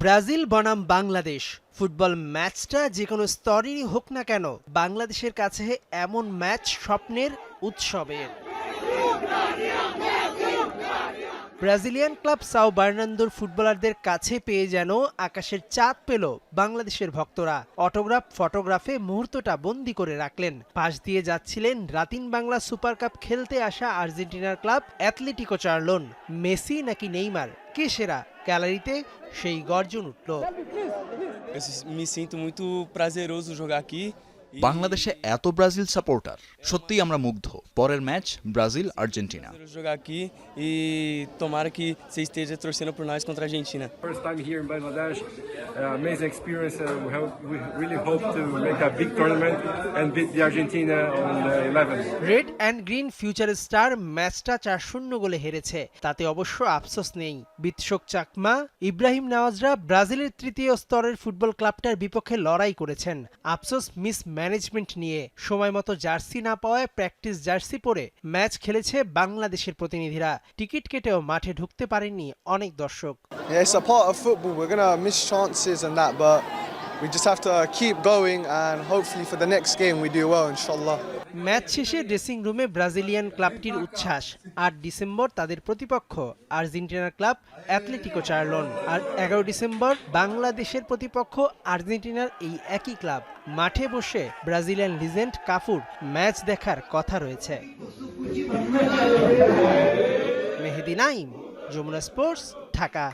Brazil বনাম Bangladesh. Football ম্যাচটা যে কোনো স্তরেরই হোক না কেন, বাংলাদেশের কাছে এমন ম্যাচ স্বপ্নের উৎসবের। ব্রাজিলিয়ান ক্লাব সাও বার্নান্দোর ফুটবলারদের কাছে পেয়ে যেন আকাশের চাঁদ পেল বাংলাদেশের ভক্তরা। অটোগ্রাফ ফটোগ্রাফে মুহূর্তটা বন্দি করে রাখলেন। পাশ দিয়ে যাচ্ছিলেন রাতিন বাংলা সুপার কাপ খেলতে আসা আর্জেন্টিনার ক্লাব অ্যাথলেটিকো চার্লোন। মেসি নাকি নেইমার? কে সেরা? গ্যালারিতে সেই গর্জন উঠল। Eu me sinto muito prazeroso jogar aqui. বাংলাদেশে এত ব্রাজিল সাপোর্টার সত্যিই আমরা মুগ্ধ। পরের ম্যাচ ব্রাজিল আর্জেন্টিনা। তোমার কি red and green future star ম্যাচটা চার শূন্য গোলে হেরেছে তাতে অবশ্য আফসোস নেই। বিশোক চাকমা ইব্রাহিম নওয়াজরা ব্রাজিলের তৃতীয় স্তরের ফুটবল ক্লাবটার বিপক্ষে লড়াই করেছেন। আফসোস মিস ম্যাচ ম্যানেজমেন্ট নিয়ে সময় মতো জার্সি না পাওয়ায় প্র্যাকটিস জার্সি পরে ম্যাচ খেলেছে বাংলাদেশের প্রতিনিধিরা। টিকিট কেটেও মাঠে ঢুকতে পারেননি অনেক দর্শক। We just have to keep going and hopefully for the next game we do well, inshallah. Match শেষে ড্রেসিং রুমে ব্রাজিলিয়ান ক্লাবটির উচ্ছ্বাস আট ডিসেম্বর তাদের প্রতিপক্ষ আর্জেন্টিনার ক্লাব অ্যাথলেটিকো চার্লন আর এগারো ডিসেম্বর বাংলাদেশের প্রতিপক্ষ আর্জেন্টিনার এই একই ক্লাব মাঠে বসে ব্রাজিলিয়ান লিজেন্ড কাফুর ম্যাচ দেখার কথা রয়েছে। মেহেদি নাইম যমুনা স্পোর্টস ঢাকা।